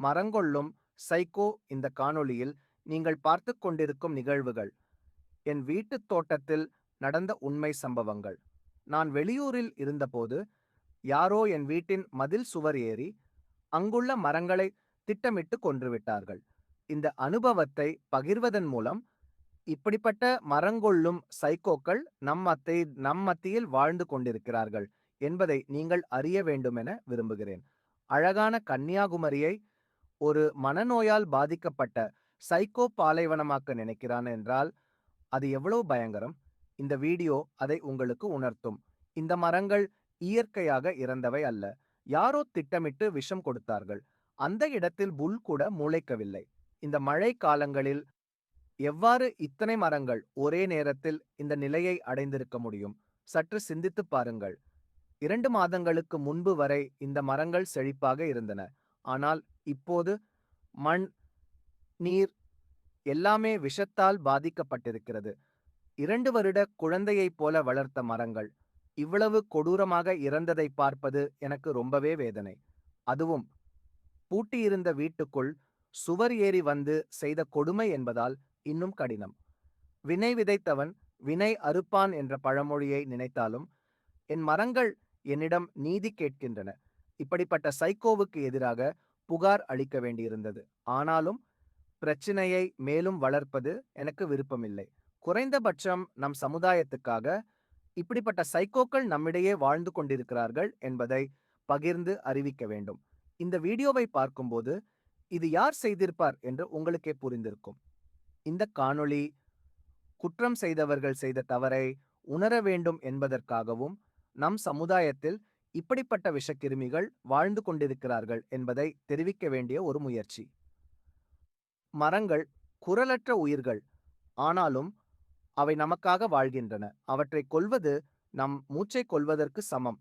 மரங்கொள்ளும் psycho இந்த காணொளியில் நீங்கள் பார்த்து கொண்டிருக்கும் நிகழ்வுகள். என் வீட்டுத் தோட்டத்தில் நடந்த உண்மை சம்பவங்கள். நான் வெளியூரில் இருந்தபோது யாரோ என் வீட்டின் மதில் சுவர் ஏறி அங்குள்ள மரங்களை திட்டமிட்டு கொன்றுவிட்டார்கள் இந்த அனுபவத்தை பகிர்வதன் மூலம் இப்படிப்பட்ட மரங்கொள்ளும் சைக்கோக்கள் நம் மத்தை நம் மத்தியில் வாழ்ந்து கொண்டிருக்கிறார்கள் என்பதை நீங்கள் அறிய வேண்டுமென விரும்புகிறேன். அழகான கன்னியாகுமரியை ஒரு மனநோயால் பாதிக்கப்பட்ட சைக்கோ பாலைவனமாக்க நினைக்கிறான் என்றால் அது எவ்வளவு பயங்கரம்? இந்த வீடியோ அதை உங்களுக்கு உணர்த்தும். இந்த மரங்கள் இயற்கையாக இறந்தவை அல்ல. யாரோ திட்டமிட்டு விஷம் கொடுத்தார்கள். அந்த இடத்தில் புல் கூட முளைக்கவில்லை. இந்த மழை காலங்களில் எவ்வாறு இத்தனை மரங்கள் ஒரே நேரத்தில் இந்த நிலையை அடைந்திருக்க முடியும்? சற்று சிந்தித்துப் பாருங்கள். இரண்டு மாதங்களுக்கு முன்பு வரை இந்த மரங்கள் செழிப்பாக இருந்தன. ஆனால் இப்போது மண் நீர் எல்லாமே விஷத்தால் பாதிக்கப்பட்டிருக்கிறது. இரண்டு வருட குழந்தையைப் போல வளர்த்த மரங்கள். இவ்வளவு கொடூரமாக இறந்ததை பார்ப்பது எனக்கு ரொம்பவே வேதனை. அதுவும் பூட்டியிருந்த வீட்டுக்குள் சுவர் ஏறி வந்து செய்த கொடுமை என்பதால் இன்னும் கடினம். வினை விதைத்தவன் வினை அறுப்பான் என்ற பழமொழியை நினைத்தாலும் என் மரங்கள் என்னிடம் நீதி கேட்கின்றன. இப்படிப்பட்ட சைக்கோவுக்கு எதிராக புகார் அளிக்க வேண்டியிருந்தது. ஆனாலும் பிரச்சினையை மேலும் வளர்ப்பது எனக்கு விருப்பமில்லை. குறைந்தபட்சம் நம் சமுதாயத்துக்காக இப்படிப்பட்ட சைக்கோக்கள் நம்மிடையே வாழ்ந்து கொண்டிருக்கிறார்கள் என்பதை பகிர்ந்து அறிவிக்க வேண்டும். இந்த வீடியோவை பார்க்கும்போது இது யார் செய்திருப்பார் என்று உங்களுக்கே புரிந்திருக்கும். இந்த காணொளி குற்றம் செய்தவர்கள் செய்த தவறை உணர வேண்டும் என்பதற்காகவும் நம் சமுதாயத்தில் இப்படிப்பட்ட விஷக்கிருமிகள் வாழ்ந்து கொண்டிருக்கிறார்கள் என்பதை தெரிவிக்க வேண்டிய ஒரு முயற்சி. மரங்கள் குரலற்ற உயிர்கள் ஆனாலும் அவை நமக்காக வாழ்கின்றன. அவற்றை கொல்வது நம் மூச்சை கொல்வதற்கு சமம்.